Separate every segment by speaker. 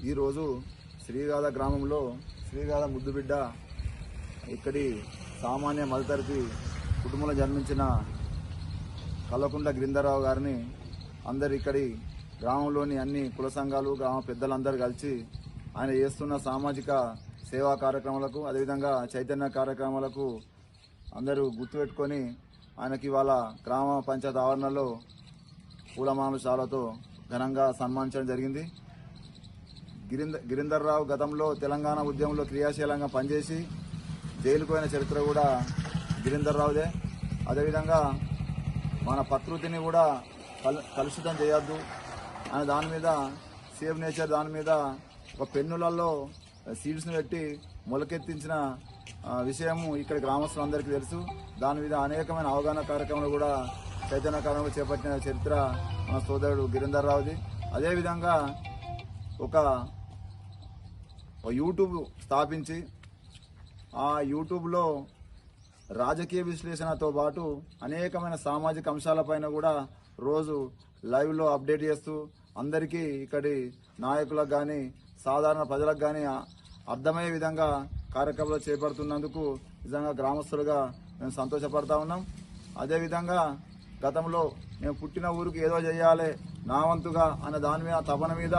Speaker 1: ఈరోజు శ్రీగాధ గ్రామంలో శ్రీగాధ ముద్దుబిడ్డ ఇక్కడి సామాన్య మధ్యతరగతి కుటుంబంలో జన్మించిన కల్లకుంట గిరిందరావు గారిని అందరు ఇక్కడి గ్రామంలోని అన్ని కుల సంఘాలు గ్రామ పెద్దలందరూ కలిసి ఆయన చేస్తున్న సామాజిక సేవా కార్యక్రమాలకు అదేవిధంగా చైతన్య కార్యక్రమాలకు అందరూ గుర్తుపెట్టుకొని ఆయనకి ఇవాళ గ్రామ పంచాయత్ ఆవరణలో పూలమాల ఘనంగా సన్మానించడం జరిగింది. గిరిందర్ రావు గతంలో తెలంగాణ ఉద్యమంలో క్రియాశీలంగా పనిచేసి జైలుపోయిన చరిత్ర కూడా గిరిందర్ రావుదే అదేవిధంగా మన ప్రకృతిని కూడా కలు కలుషితం చేయొద్దు అని దాని మీద సేవ్ నేచర్ దాని మీద ఒక పెన్నులలో సీడ్స్ని పెట్టి మొలకెత్తించిన విషయము ఇక్కడ గ్రామస్తులందరికీ తెలుసు. దాని మీద అనేకమైన అవగాహన కార్యక్రమాలు కూడా చైతన్య కార్యక్రమాలు చేపట్టిన చరిత్ర మన సోదరుడు గిరిందర్ రావుది అదేవిధంగా ఒక యూట్యూబ్ స్థాపించి ఆ యూట్యూబ్లో రాజకీయ విశ్లేషణతో పాటు అనేకమైన సామాజిక అంశాలపైన కూడా రోజు లైవ్లో అప్డేట్ చేస్తూ అందరికీ ఇక్కడి నాయకులకు కానీ సాధారణ ప్రజలకు కానీ అర్థమయ్యే విధంగా కార్యక్రమాలు చేపడుతున్నందుకు నిజంగా గ్రామస్తులుగా మేము సంతోషపడతా ఉన్నాం. అదేవిధంగా గతంలో మేము పుట్టిన ఊరికి ఏదో చేయాలి నా వంతుగా అనే దాని మీద తపన మీద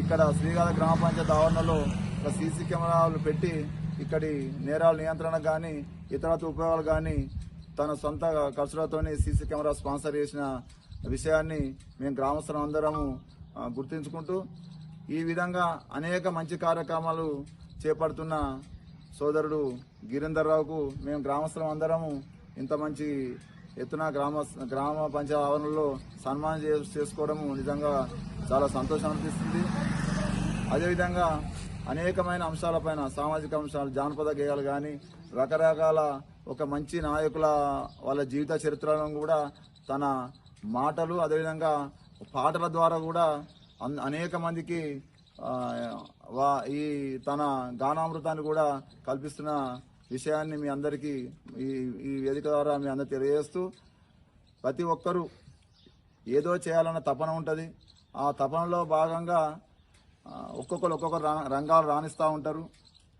Speaker 1: ఇక్కడ శ్రీగాధ గ్రామ పంచాయతీ ఆవరణలో ఒక సీసీ కెమెరాలు పెట్టి ఇక్కడి నేరాల నియంత్రణ కానీ ఇతర ఉపయోగాలు కానీ తన సొంత ఖర్చులతోనే సీసీ కెమెరా స్పాన్సర్ చేసిన విషయాన్ని మేము గ్రామస్తులం అందరము గుర్తించుకుంటూ గుర్తుంచుకుంటూ ఈ విధంగా అనేక మంచి కార్యక్రమాలు చేపడుతున్న సోదరుడు గిరీందర్ రావుకు మేము గ్రామస్తులం అందరము ఇంత మంచి ఎత్తున గ్రామ గ్రామ పంచాయతీ ఆవరణలో సన్మానం చేసుకోవడం చేసుకోవడము నిజంగా చాలా సంతోషం అనిపిస్తుంది. అదేవిధంగా అనేకమైన అంశాలపైన సామాజిక అంశాలు జానపద గేయాలు కానీ రకరకాల ఒక మంచి నాయకుల వాళ్ళ జీవిత చరిత్రలను కూడా తన మాటలు అదేవిధంగా పాటల ద్వారా కూడా అన్- అనేక మందికి వా- ఈ తన గానామృతాన్ని కూడా కల్పిస్తున్న విషయాన్ని మీ అందరికీ ఈ ఈ వేదిక ద్వారా మీ అందరు తెలియజేస్తూ ప్రతి ఒక్కరూ ఏదో చేయాలన్న తపన ఉంటుంది. ఆ తపనలో భాగంగా ఒక్కొక్కరు ఒక్కొక్క రా- రంగాలు రాణిస్తూ ఉంటారు.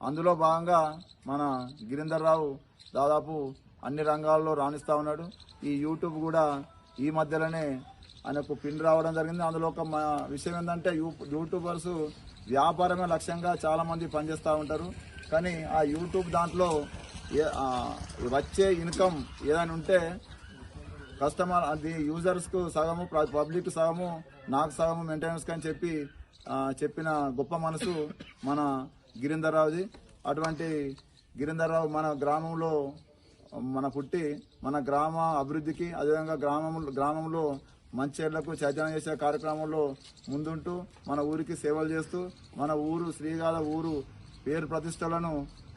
Speaker 1: అందులో భాగంగా మన గిరీందర్ రావు దాదాపు అన్ని రంగాల్లో రాణిస్తూ ఉన్నాడు. ఈ యూట్యూబ్ కూడా ఈ మధ్యలోనే ఆయనకు పిన్ రావడం జరిగింది. అందులో ఒక విషయం ఏంటంటే యూ యూట్యూబర్స్ వ్యాపారమే లక్ష్యంగా చాలామంది పనిచేస్తూ ఉంటారు. కానీ ఆ యూట్యూబ్ దాంట్లో వచ్చే ఇన్కమ్ ఏదైనా ఉంటే కస్టమర్ అది యూజర్స్కు సగము పబ్లిక్ సగము నాకు సగము మెయింటెనెన్స్ అని చెప్పి చెప్పిన గొప్ప మనసు మన గిరీందర్రావుది. అటువంటి గిరీందర్రావు మన గ్రామంలో మన పుట్టి మన గ్రామ అభివృద్ధికి అదేవిధంగా గ్రామం గ్రామంలో మంచేళ్ళకు చైతన్యం చేసే కార్యక్రమంలో ముందుంటూ మన ఊరికి సేవలు చేస్తూ మన ఊరు శ్రీగాల ఊరు పేరు ప్రతిష్టలను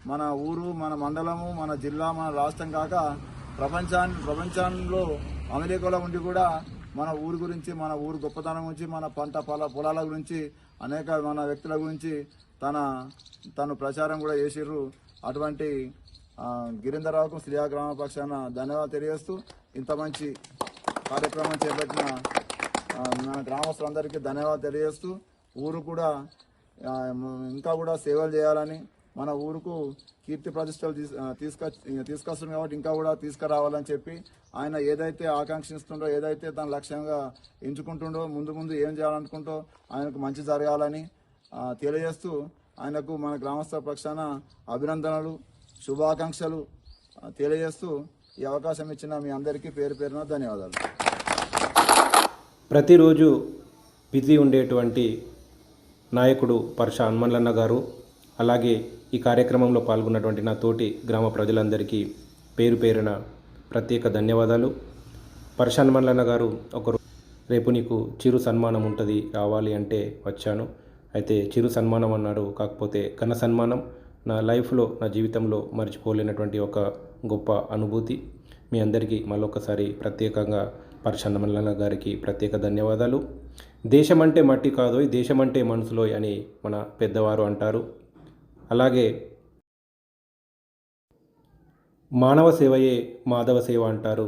Speaker 1: మన ఊరు మన మండలము మన జిల్లా మన రాష్ట్రం కాక ప్రపంచాన్ని ప్రపంచంలో అమెరికాలో ఉండి కూడా మన ఊరు గురించి మన ఊరు గొప్పతనం గురించి మన పంట పొల పొలాల గురించి అనేక మన వ్యక్తుల గురించి తన తను ప్రచారం కూడా చేసిర్రు. అటువంటి గిరిందరావుకు శ్రీయా గ్రామ పక్షాన ధన్యవాదాలు తెలియజేస్తూ ఇంత మంచి కార్యక్రమం చేపట్టిన మన గ్రామస్తులందరికీ ధన్యవాదాలు తెలియజేస్తూ ఊరు కూడా ఇంకా కూడా సేవలు చేయాలని మన ఊరుకు కీర్తి ప్రతిష్టలు తీసు ఆ, తీసుకొస్తుంది కాబట్టి ఇంకా కూడా తీసుకురావాలని చెప్పి ఆయన ఏదైతే ఆకాంక్షిస్తుండో ఏదైతే తన లక్ష్యంగా ఎంచుకుంటుండో ముందు ముందు ఏం చేయాలనుకుంటో ఆయనకు మంచి జరగాలని తెలియజేస్తూ ఆయనకు మన గ్రామస్థ పక్షాన అభినందనలు శుభాకాంక్షలు తెలియజేస్తూ ఈ అవకాశం ఇచ్చిన మీ అందరికీ పేరు పేరున ధన్యవాదాలు.
Speaker 2: ప్రతిరోజు బిజీ ఉండేటువంటి నాయకుడు పర్ష హనుమన్లన్న గారు అలాగే ఈ కార్యక్రమంలో పాల్గొన్నటువంటి నా తోటి గ్రామ ప్రజలందరికీ పేరు పేరున ప్రత్యేక ధన్యవాదాలు. పర్ష హనుమన్లన్న గారు ఒకరు రేపు నీకు చిరు సన్మానం ఉంటుంది రావాలి అంటే వచ్చాను. అయితే చిరు సన్మానం అన్నారు కాకపోతే ఘన సన్మానం. నా లైఫ్లో నా జీవితంలో మర్చిపోలేనటువంటి ఒక గొప్ప అనుభూతి. మీ అందరికీ మళ్ళొకసారి ప్రత్యేకంగా పరశన్నమల్ల గారికి ప్రత్యేక ధన్యవాదాలు. దేశం అంటే మట్టి కాదోయ్ దేశం అంటే మనసులోయ్ అని మన పెద్దవారు అంటారు. అలాగే మానవ సేవయే మాధవ సేవ అంటారు.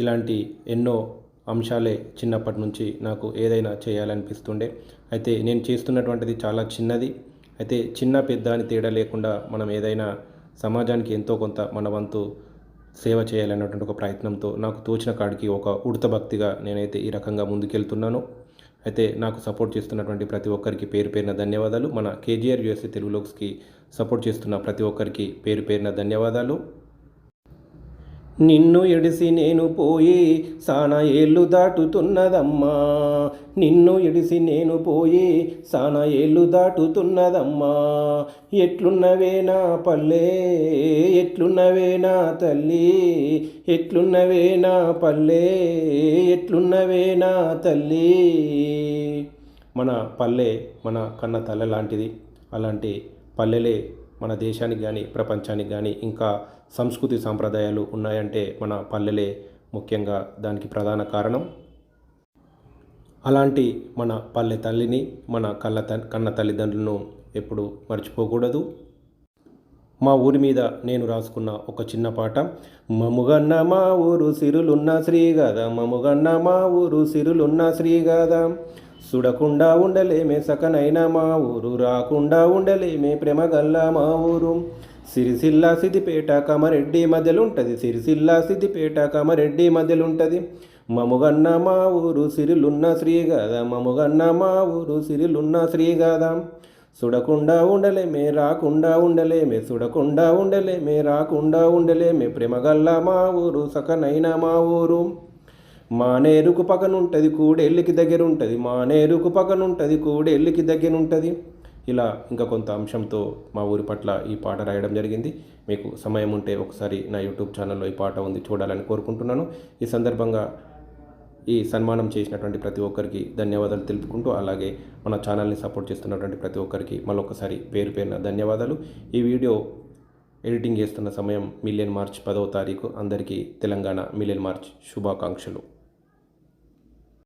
Speaker 2: ఇలాంటి ఎన్నో అంశాలే చిన్నప్పటి నుంచి నాకు ఏదైనా చేయాలనిపిస్తుండే. అయితే నేను చేస్తున్నటువంటిది చాలా చిన్నది. అయితే చిన్న పెద్ద అని తేడా లేకుండా మనం ఏదైనా సమాజానికి ఎంతో కొంత మన వంతు సేవ చేయాలన్నటువంటి ఒక ప్రయత్నంతో నాకు తోచిన కాడికి ఒక ఉడత భక్తిగా నేనైతే ఈ రకంగా ముందుకెళ్తున్నాను. అయితే నాకు సపోర్ట్ చేస్తున్నటువంటి ప్రతి ఒక్కరికి పేరు పేరిన ధన్యవాదాలు. మన కేజీఆర్ యూఎస్ఏ తెలుగు లోక్స్కి సపోర్ట్ చేస్తున్న ప్రతి ఒక్కరికి పేరు పేరిన ధన్యవాదాలు. నిన్ను ఎడిసి నేను పోయి సానా ఏళ్ళు దాటుతున్నదమ్మా. నిన్ను ఎడిసి నేను పోయి సానా ఏళ్ళు దాటుతున్నదమ్మా. ఎట్లున్నవే నా పల్లె ఎట్లున్నవే నా తల్లి ఎట్లున్నవే నా పల్లె ఎట్లున్నవే నా తల్లి. మన పల్లె మన కన్న తల్ల లాంటిది. అలాంటి పల్లెలే మన దేశానికి కానీ ప్రపంచానికి కానీ ఇంకా సంస్కృతి సాంప్రదాయాలు ఉన్నాయంటే మన పల్లెలే ముఖ్యంగా దానికి ప్రధాన కారణం. అలాంటి మన పల్లె తల్లిని మన కళ్ళ త కన్న తల్లిదండ్రులను ఎప్పుడు మర్చిపోకూడదు. మా ఊరి మీద నేను రాసుకున్న ఒక చిన్న పాట మముగన్న మా ఊరు సిరులున్న శ్రీగాద మముగన్న మా ఊరు సిరులున్న శ్రీగాద సుడకుండా ఉండలేమే సకనైన మా ఊరు రాకుండా ఉండలేమే ప్రేమగల్ల మా ఊరు. సిరిసిల్ల సిద్దిపేట కమరెడ్డి మధ్యలుంటది సిరిసిల్ల సిద్దిపేట కమరెడ్డి మధ్యలుంటది. మముగన్న మా ఊరు సిరిలున్న శ్రీగాధ మముగన్న మా ఊరు సిరిలున్న శ్రీగాధ సుడకుండా ఉండలేమే రాకుండా ఉండలేమే సుడకుండా ఉండలేమే రాకుండా ఉండలేమే ప్రేమగల్ల మా ఊరు సకనైన మా ఊరు. మానేరుకు పక్కనుంటుంది కూడెళ్ళికి దగ్గర ఉంటుంది మానేరుకు పక్కనుంటుంది కూడెళ్ళికి దగ్గర ఉంటుంది ఇలా ఇంకా కొంత అంశంతో మా ఊరి పట్ల ఈ పాట రాయడం జరిగింది. మీకు సమయం ఉంటే ఒకసారి నా యూట్యూబ్ ఛానల్లో ఈ పాట ఉంది చూడాలని కోరుకుంటున్నాను. ఈ సందర్భంగా ఈ సన్మానం చేసినటువంటి ప్రతి ఒక్కరికి ధన్యవాదాలు తెలుపుకుంటూ అలాగే మన ఛానల్ని సపోర్ట్ చేస్తున్నటువంటి ప్రతి ఒక్కరికి మళ్ళొకసారి పేరు పేరున ధన్యవాదాలు. ఈ వీడియో ఎడిటింగ్ చేస్తున్న సమయం మిలియన్ మార్చ్ పదవ తారీఖు. అందరికీ తెలంగాణ మిలియన్ మార్చ్ శుభాకాంక్షలు.